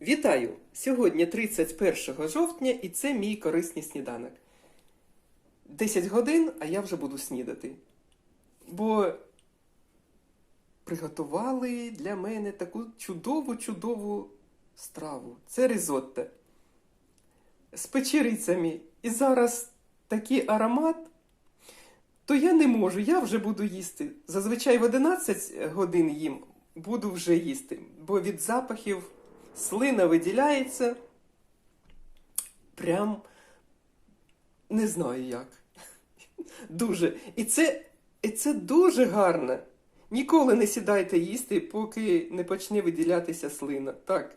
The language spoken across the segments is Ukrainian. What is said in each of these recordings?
Вітаю! Сьогодні 31 жовтня і це мій корисний сніданок. 10 годин, а я вже буду снідати. Бо приготували для мене таку чудову, чудову страву. Це ризотто. З печерицями. І зараз такий аромат, то я не можу, я вже буду їсти. Зазвичай в 11 годин їм буду вже їсти, бо від запахів слина виділяється. Прям не знаю як. Дуже. І це, і це дуже гарно. Ніколи не сідайте їсти, поки не почне виділятися слина. Так.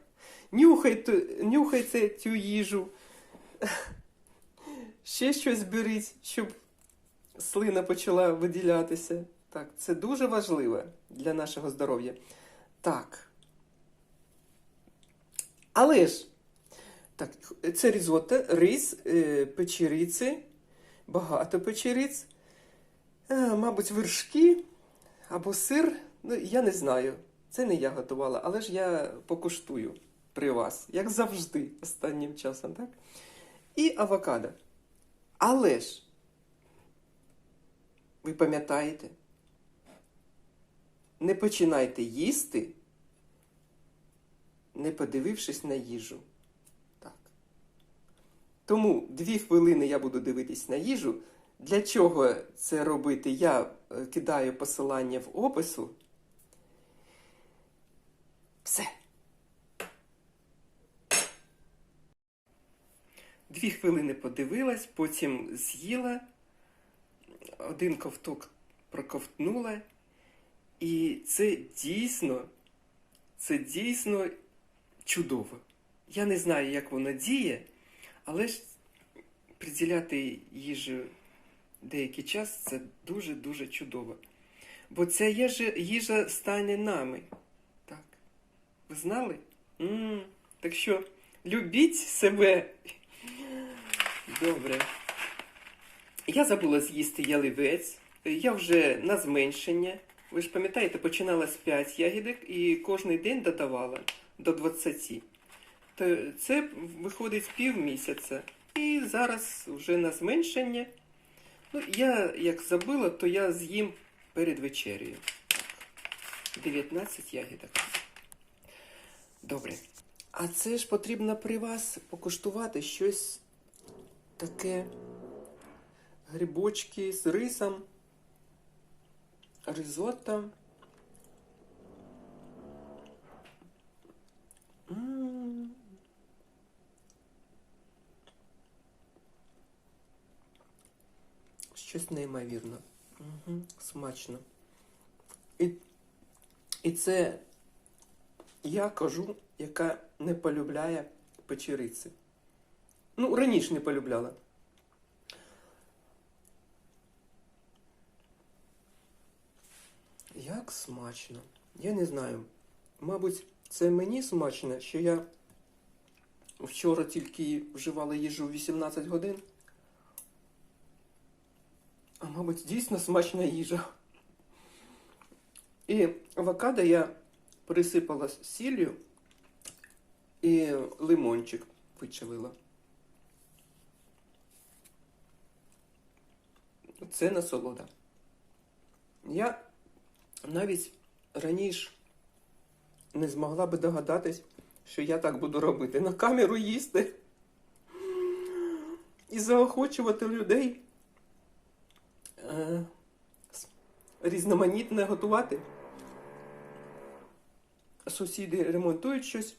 Нюхайте, нюхайте цю їжу. Ще щось беріть, щоб слина почала виділятися. Так, це дуже важливо для нашого здоров'я. Так. Але ж, так, це різотто, рис, е, печериці, багато печериць, е, мабуть, вершки або сир. Ну, я не знаю. Це не я готувала, але ж я покуштую при вас, як завжди, останнім часом, так? І авокадо. Але ж, ви пам'ятаєте, не починайте їсти, не подивившись на їжу. Так. Тому дві хвилини я буду дивитись на їжу. Для чого це робити? Я е, кидаю посилання в опису. Все. Дві хвилини подивилась, потім з'їла, один ковток проковтнула. І це дійсно, це дійсно чудово. Я не знаю, як воно діє, але ж приділяти їжу деякий час це дуже-дуже чудово. Бо ця їжа, їжа стане нами. Так. Ви знали? м Так що любіть себе. Добре. Я забула з'їсти яливець. Я вже на зменшення. Ви ж пам'ятаєте, починала з 5 ягідок і кожен день додавала до 20. То це виходить пів місяця. І зараз вже на зменшення. Ну, я як забила, то я з'їм перед вечерею. 19 ягідок. Добре. А це ж потрібно при вас покуштувати щось таке грибочки з рисом, ризотто. Щось неймовірне. Угу. Смачно. І, і це я кажу, яка не полюбляє печериці. Ну, раніше не полюбляла. Як смачно. Я не знаю. Мабуть, це мені смачно, що я вчора тільки вживала їжу 18 годин. А мабуть, дійсно смачна їжа. І авокадо я присипала сіллю і лимончик вичавила. Це насолода. Я навіть раніше не змогла би догадатись, що я так буду робити. На камеру їсти і заохочувати людей е, різноманітне готувати. Сусіди ремонтують щось.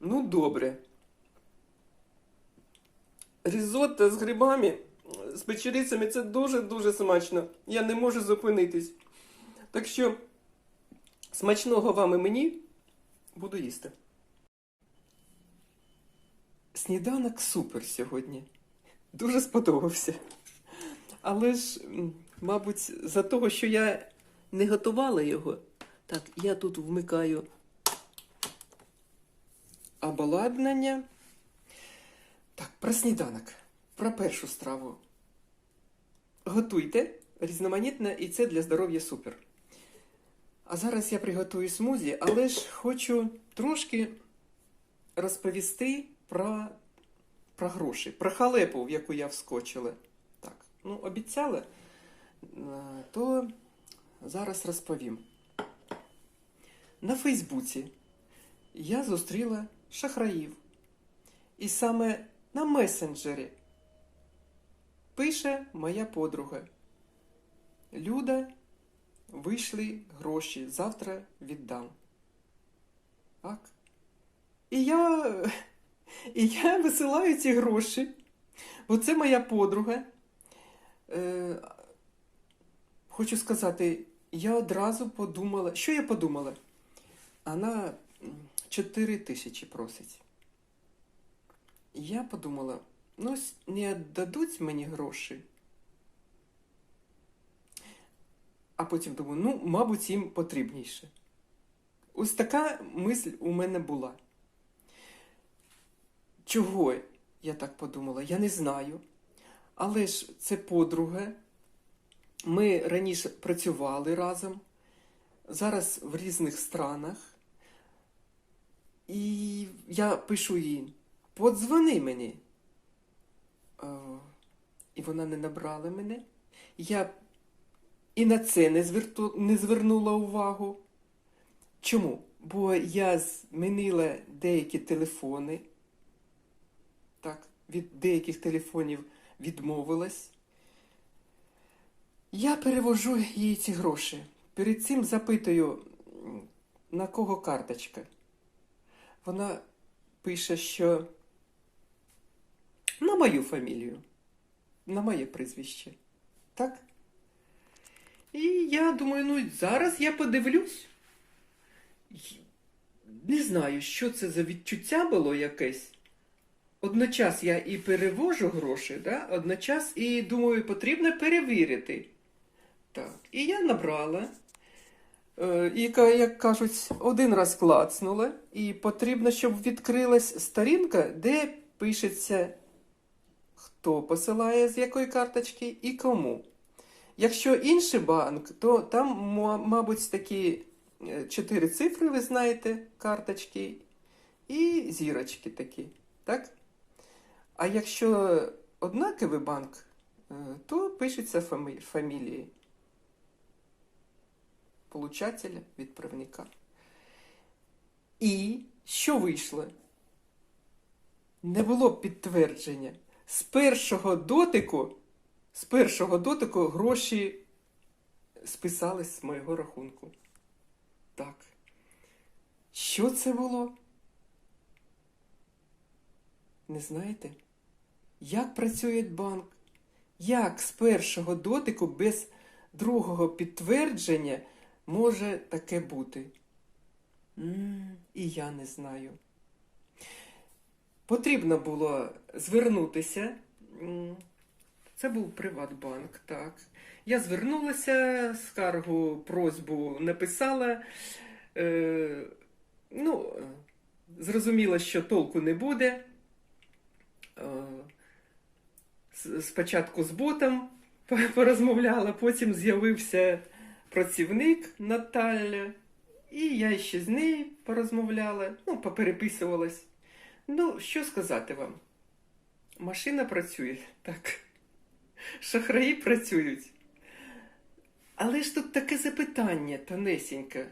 Ну, добре. Різотто з грибами, з печерицями це дуже-дуже смачно. Я не можу зупинитись. Так що смачного вам і мені буду їсти. Сніданок супер сьогодні. Дуже сподобався. Але ж, мабуть, за того, що я не готувала його. Так, я тут вмикаю обладнання. Так, про сніданок, про першу страву. Готуйте різноманітне, і це для здоров'я супер. А зараз я приготую смузі, але ж хочу трошки розповісти про, про гроші, про халепу, в яку я вскочила. Так, ну обіцяла, Е, то зараз розповім. На Фейсбуці я зустріла шахраїв. І саме на месенджері пише моя подруга. Люда, вийшли гроші, завтра віддам. Так. І я, і я висилаю ці гроші. Бо це моя подруга. Е, хочу сказати, я одразу подумала. Що я подумала? Вона 4 тисячі просить. Я подумала, ну не дадуть мені гроші. А потім думаю, ну, мабуть, їм потрібніше. Ось така мисль у мене була. Чого я так подумала? Я не знаю. Але ж це подруга. Ми раніше працювали разом, зараз в різних странах. І я пишу їй, подзвони мені. Е, І вона не набрала мене. Я і на це не, зверту, не звернула увагу. Чому? Бо я змінила деякі телефони. Від деяких телефонів відмовилась. Я перевожу їй ці гроші. Перед цим запитую, на кого карточка. Вона пише, що на мою фамілію, на моє прізвище. Так? І я думаю, ну зараз я подивлюсь. Не знаю, що це за відчуття було якесь. Одночас я і перевожу гроші, да? одночас і думаю, потрібно перевірити. Так, і я набрала. Е, І, як кажуть, один раз клацнула, і потрібно, щоб відкрилась сторінка, де пишеться, хто посилає з якої карточки і кому. Якщо інший банк, то там, мабуть, такі е, чотири цифри, ви знаєте, карточки, і зірочки такі. Так? А якщо однаковий банк, е, то пишеться фамі- фамілії получателя, відправника. І що вийшло? Не було підтвердження. З першого дотику, з першого дотику гроші списались з моєго рахунку. Так. Що це було? Не знаєте? Як працює банк? Як з першого дотику без другого підтвердження може таке бути? і я не знаю. Потрібно було звернутися. Це був Приватбанк, так. Я звернулася, скаргу, просьбу написала. Е, ну, зрозуміла, що толку не буде. Е, спочатку з ботом порозмовляла, потім з'явився працівник Наталя, і я ще з нею порозмовляла, ну, попереписувалась. Ну, що сказати вам? Машина працює, так. Шахраї працюють. Але ж тут таке запитання, тонесеньке.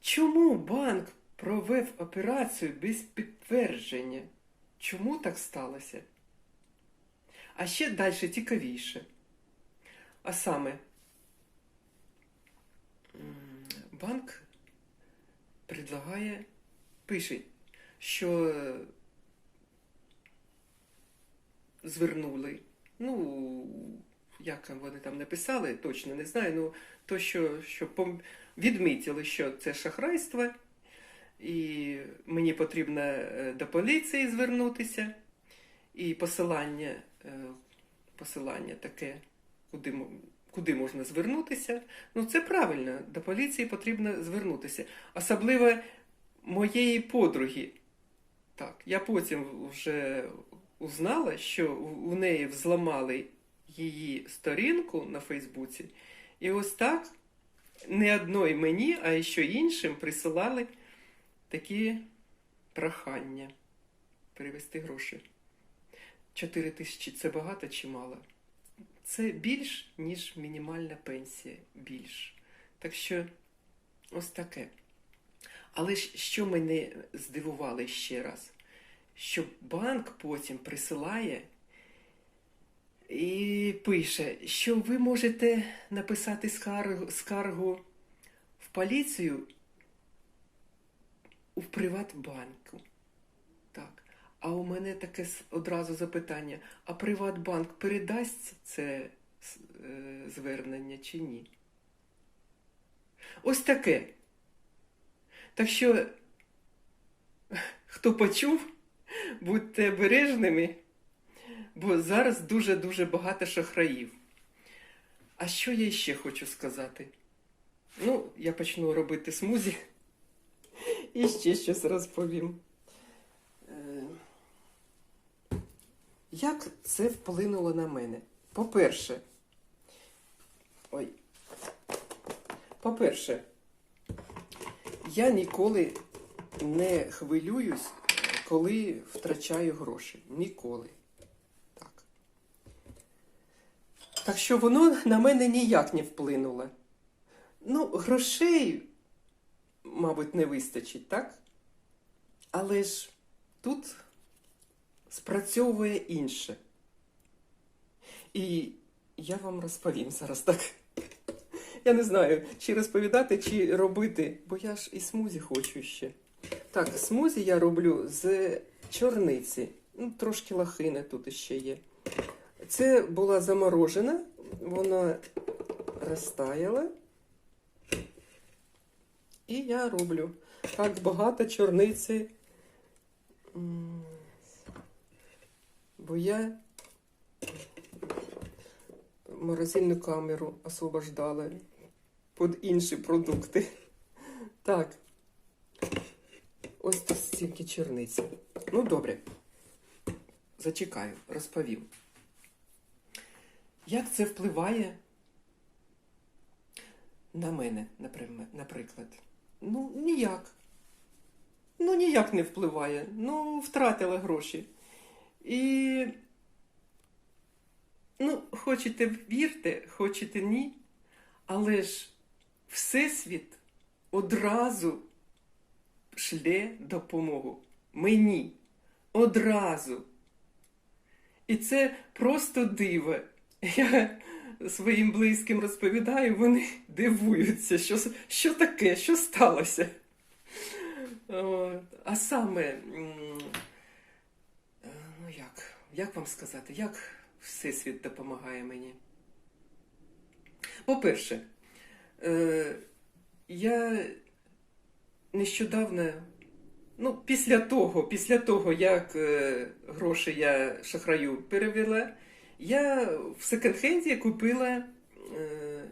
Чому банк провев операцію без підтвердження? Чому так сталося? А ще далі цікавіше. А саме, банк предлагає, пише, що звернули. Ну, як вони там написали, точно не знаю. Ну, то, що, що відмітили, що це шахрайство, і мені потрібно е, до поліції звернутися, і посилання, е, посилання таке, куди, куди можна звернутися. Ну, це правильно, до поліції потрібно звернутися. Особливо моєї подруги. Так, я потім вже узнала, що у неї взламали її сторінку на Фейсбуці, і ось так не одної мені, а ще іншим присилали такі прохання перевести гроші. 4 тисячі це багато чи мало? Це більш, ніж мінімальна пенсія. Більш. Так що ось таке. Але ж що мене здивувало ще раз? Що банк потім присилає і пише, що ви можете написати скаргу, скаргу в поліцію у Приватбанку. А у мене таке одразу запитання: а Приватбанк передасть це е, звернення чи ні? Ось таке. Так що, хто почув, будьте обережними, бо зараз дуже-дуже багато шахраїв. А що я ще хочу сказати? Ну, я почну робити смузі і ще щось розповім. Як це вплинуло на мене? По-перше, ой, по-перше, я ніколи не хвилююсь, коли втрачаю гроші. Ніколи. Так. Так що воно на мене ніяк не вплинуло. Ну, грошей, мабуть, не вистачить, так? Але ж тут спрацьовує інше. І я вам розповім зараз так. Я не знаю, чи розповідати, чи робити, бо я ж і смузі хочу ще. Так, смузі я роблю з чорниці. Ну, трошки лахини тут ще є. Це була заморожена, вона розтаяла. І я роблю так багато чорниці. Бо я морозильну камеру освобождала під інші продукти. Так. Ось тут стільки черниці. Ну, добре. Зачекаю, розповім. Як це впливає на мене, наприклад? Ну, ніяк. Ну, ніяк не впливає. Ну, втратила гроші. І. Ну, хочете вірте, хочете ні. Але ж Всесвіт одразу шле допомогу. Мені. Одразу. І це просто диво. Я своїм близьким розповідаю, вони дивуються, що, що таке, що сталося. От. А саме, як, вам сказати, як Всесвіт допомагає мені? По-перше, е, я нещодавно, ну, після того, після того, як е, гроші я шахраю перевела, я в секонд-хенді купила е,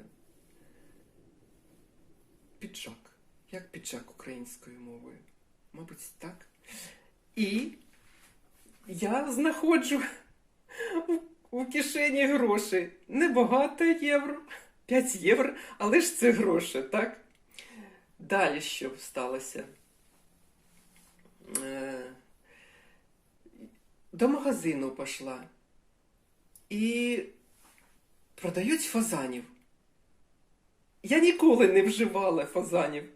піджак. Як піджак українською мовою? Мабуть, так. І я знаходжу у, кишені гроші. Небагато євро, 5 євро, але ж це гроші, так? Далі що сталося? Е, До магазину пішла. І продають фазанів. Я ніколи не вживала фазанів.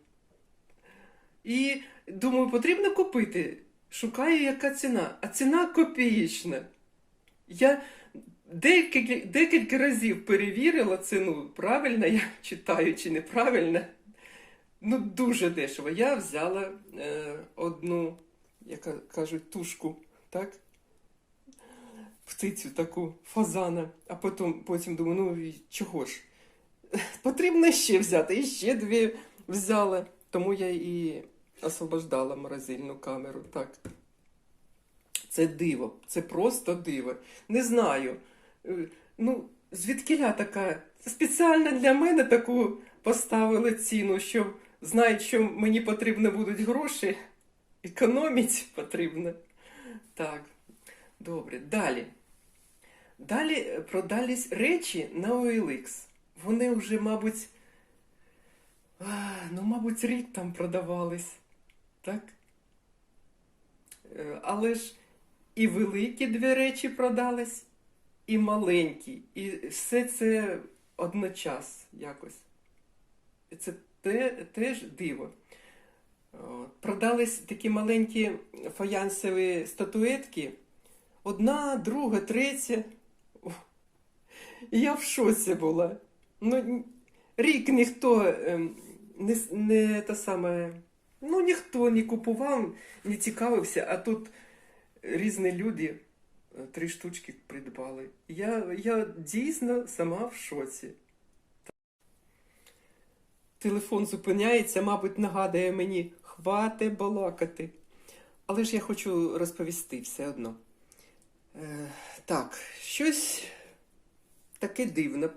І думаю, потрібно купити. Шукаю, яка ціна. А ціна копієчна. Я декілька, декілька разів перевірила ціну, правильно я читаю чи неправильно. Ну, дуже дешево. Я взяла е, одну, яка кажуть, тушку, так? Птицю таку, фазана, а потім, потім думаю, ну чого ж? Потрібно ще взяти, і ще дві взяла. Тому я і освобождала морозильну камеру. Так. Це диво, це просто диво. Не знаю. Е, Ну, звідкиля така. Спеціально для мене таку поставили ціну, що знають, що мені потрібно будуть гроші. Економити потрібно. Так, добре. Далі. Далі продались речі на OLX. Вони вже, мабуть, ну, мабуть, рік там продавались. Так? Е, Але ж і великі дві речі продались, і маленькі. І все це одночас якось. Це те, теж диво. Продались такі маленькі фаянсові статуетки. Одна, друга, третя. Я в шоці була. Ну, рік ніхто ем, не, не та саме. Ну, ніхто не купував, не цікавився, а тут різні люди е, три штучки придбали. Я, я дійсно сама в шоці. Телефон зупиняється, мабуть, нагадує мені хвати балакати. Але ж я хочу розповісти все одно. Е, так, щось таке дивне,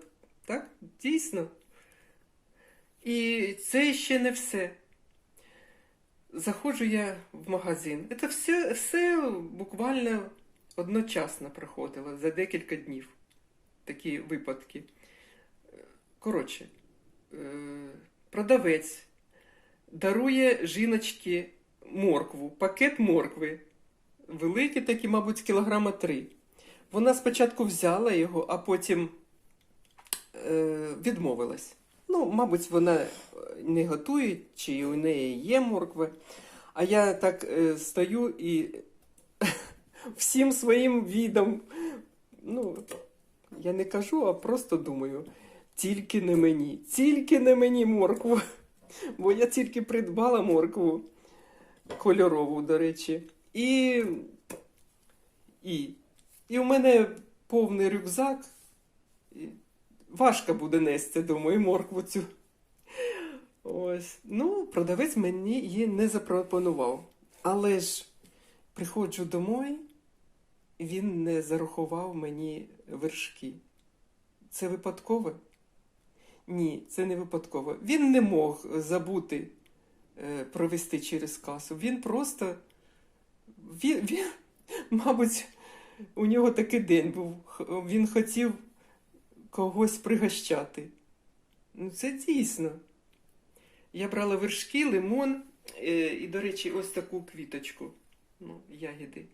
так? Дійсно. І це ще не все. Заходжу я в магазин. Це все, все буквально одночасно проходило за декілька днів. Такі випадки. Коротше, е, продавець дарує жіночці моркву, пакет моркви. Великий такі, мабуть, кілограма три. Вона спочатку взяла його, а потім е, відмовилась. Ну, мабуть, вона не готує, чи у неї є морква. А я так е, стою і всім своїм відом, ну, я не кажу, а просто думаю, тільки не мені, тільки не мені моркву. Бо я тільки придбала моркву кольорову, до речі. І, і, і у мене повний рюкзак. Важко буде нести, думаю, моркву цю. Ось. Ну, продавець мені її не запропонував. Але ж приходжу домой, він не зарахував мені вершки. Це випадково? Ні, це не випадково. Він не мог забути е, провести через касу. Він просто. Він, він, мабуть, у нього такий день був. Він хотів когось пригощати. Ну, це дійсно. Я брала вершки, лимон е, і, до речі, ось таку квіточку. Ну, ягіди.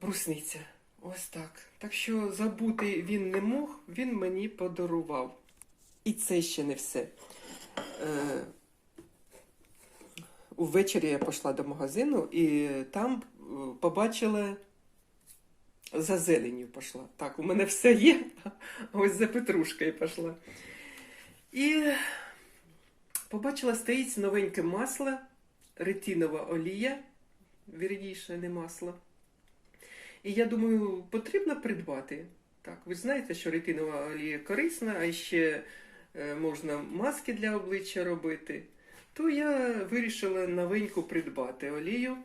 Брусниця. Ось так. Так що забути він не мог, він мені подарував. І це ще не все. Е, увечері я пішла до магазину і там е, побачила за зеленню пішла. Так, у мене все є, ось за петрушкою пішла. І побачила, стоїть новеньке масло, ретинова олія, вірніше, не масло. І я думаю, потрібно придбати. Так, ви знаєте, що ретинова олія корисна, а ще е, можна маски для обличчя робити. То я вирішила новеньку придбати олію.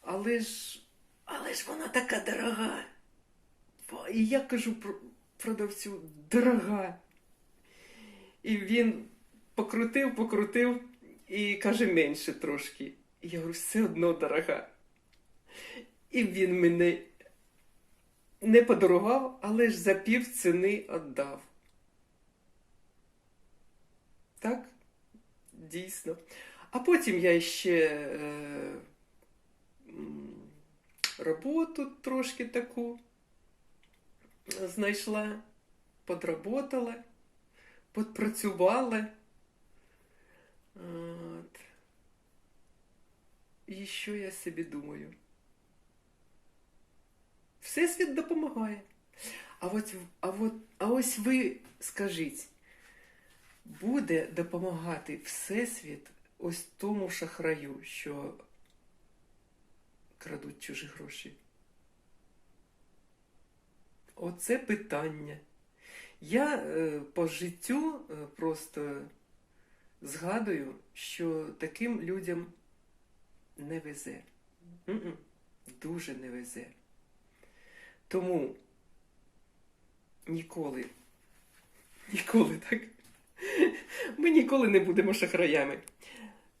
Але ж, але ж вона така дорога. І я кажу продавцю, дорога. І він покрутив, покрутив і каже менше трошки. І я говорю, все одно дорога. І він мене не подарував, але ж за пів ціни віддав. Так? Дійсно. А потім я ще е, роботу трошки таку знайшла, подработала, подпрацювала. От. І що я собі думаю? Всесвіт допомагає. А от, а от, а ось ви скажіть, буде допомагати Всесвіт ось тому шахраю, що крадуть чужі гроші? Оце питання. Я е, по життю е, просто згадую, що таким людям не везе. М-м, Дуже не везе. Тому ніколи, ніколи так. Ми ніколи не будемо шахраями.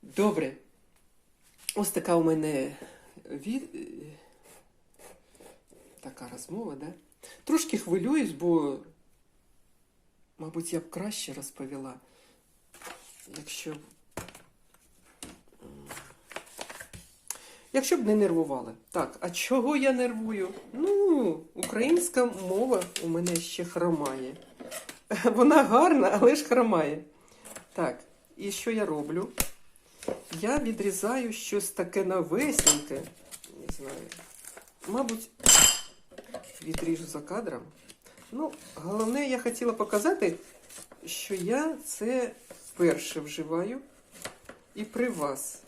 Добре. Ось така у мене від... така розмова, да? Трошки хвилююсь, бо, мабуть, я б краще розповіла. Якщо. Якщо б не нервували. Так, а чого я нервую? Ну, українська мова у мене ще хромає. Вона гарна, але ж хромає. Так, і що я роблю? Я відрізаю щось таке новесеньке. Не знаю. Мабуть, відріжу за кадром. Ну, головне, я хотіла показати, що я це вперше вживаю і при вас.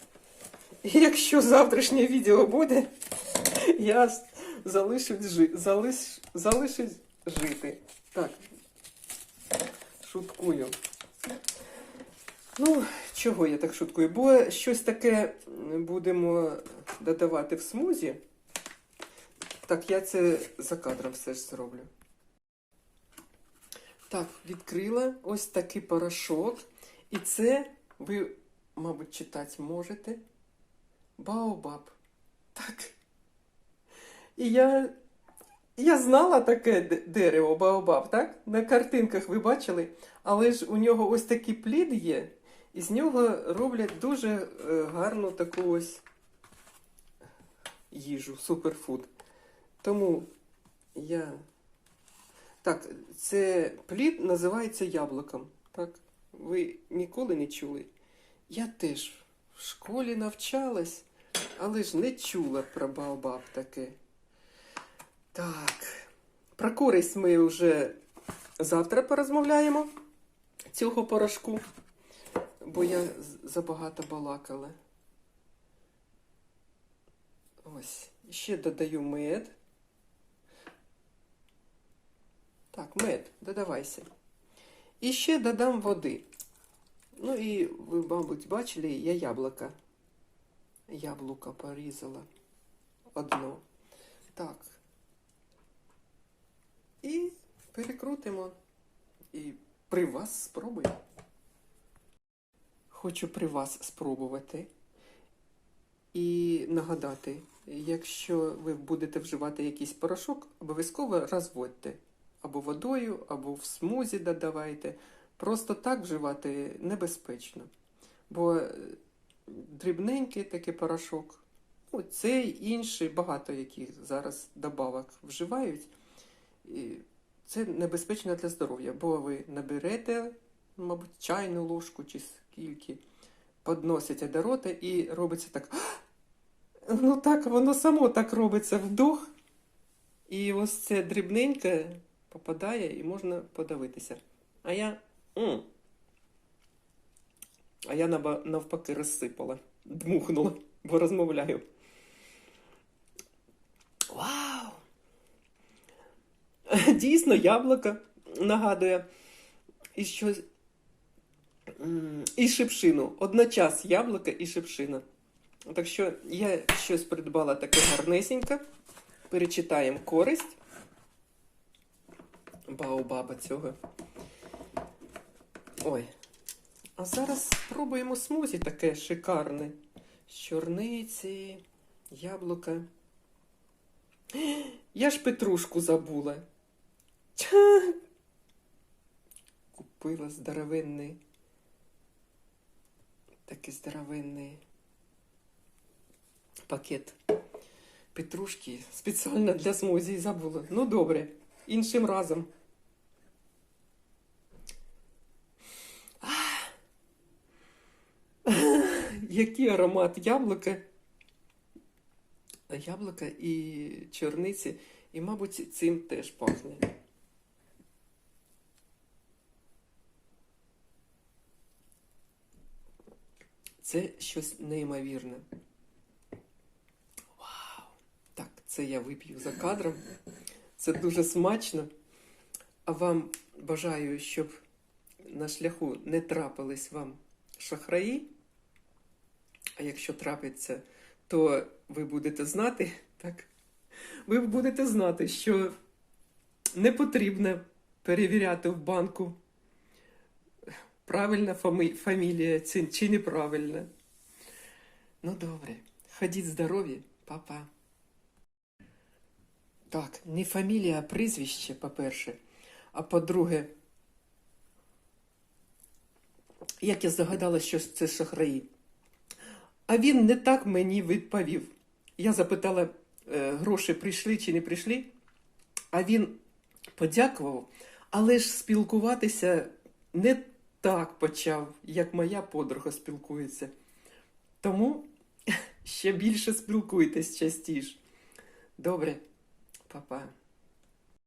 І якщо завтрашнє відео буде, я залишусь, жи... залиш... залишусь жити. Так, шуткую. Ну, чого я так шуткую? Бо щось таке будемо додавати в смузі. Так, я це за кадром все ж зроблю. Так, відкрила ось такий порошок. І це ви, мабуть, читати можете. Баобаб. Так. І я, я знала таке дерево Баобаб, так? На картинках ви бачили, але ж у нього ось такий плід є, і з нього роблять дуже е, гарну таку ось їжу, суперфуд. Тому я. Так, це плід називається яблуком. Так? Ви ніколи не чули? Я теж в школі навчалась, але ж не чула про Баобаб таке. Так, про користь ми вже завтра порозмовляємо цього порошку, бо я забагато балакала. Ось, ще додаю мед. Так, мед, додавайся. І ще додам води. Ну і ви, мабуть, бачили, я яблука. Яблуко порізала. Одно. Так. І перекрутимо. І при вас спробую. Хочу при вас спробувати. І нагадати, якщо ви будете вживати якийсь порошок, обов'язково розводьте. Або водою, або в смузі додавайте. Просто так вживати небезпечно. Бо е, дрібненький такий порошок, ну, цей інший, багато яких зараз добавок вживають. І це небезпечно для здоров'я, бо ви наберете, мабуть, чайну ложку чи скільки, подносите до рота і робиться так. Ну так, воно само так робиться вдох. І ось це дрібненьке попадає і можна подавитися. А я. м. А я навпаки розсипала, дмухнула, бо розмовляю. Вау! Дійсно, яблуко нагадує і щось. І шипшину. Одночас яблуко і шипшина. Так що я щось придбала таке гарнесеньке. Перечитаємо користь. Баобаба цього. Ой. А зараз спробуємо смузі таке шикарне. З чорниці, яблука. Я ж петрушку забула. Ча! Купила здоровенний. Такий здоровенний пакет петрушки спеціально для смузі забула. Ну добре, іншим разом. Який аромат яблука. Яблука і чорниці, і, мабуть, цим теж пахне. Це щось неймовірне. Вау! Так, це я вип'ю за кадром. Це дуже смачно. А вам бажаю, щоб на шляху не трапились вам шахраї. А якщо трапиться, то ви будете знати, так? Ви будете знати, що не потрібно перевіряти в банку, правильна фамі- фамілія чи, неправильна. Ну добре, ходіть здорові, папа. Так, не фамілія, а прізвище, по-перше. А по-друге, як я здогадалася, що це шахраї. А він не так мені відповів. Я запитала, е, гроші прийшли чи не прийшли, а він подякував, але ж спілкуватися не так почав, як моя подруга спілкується. Тому ще більше спілкуйтесь частіше. Добре, па-па.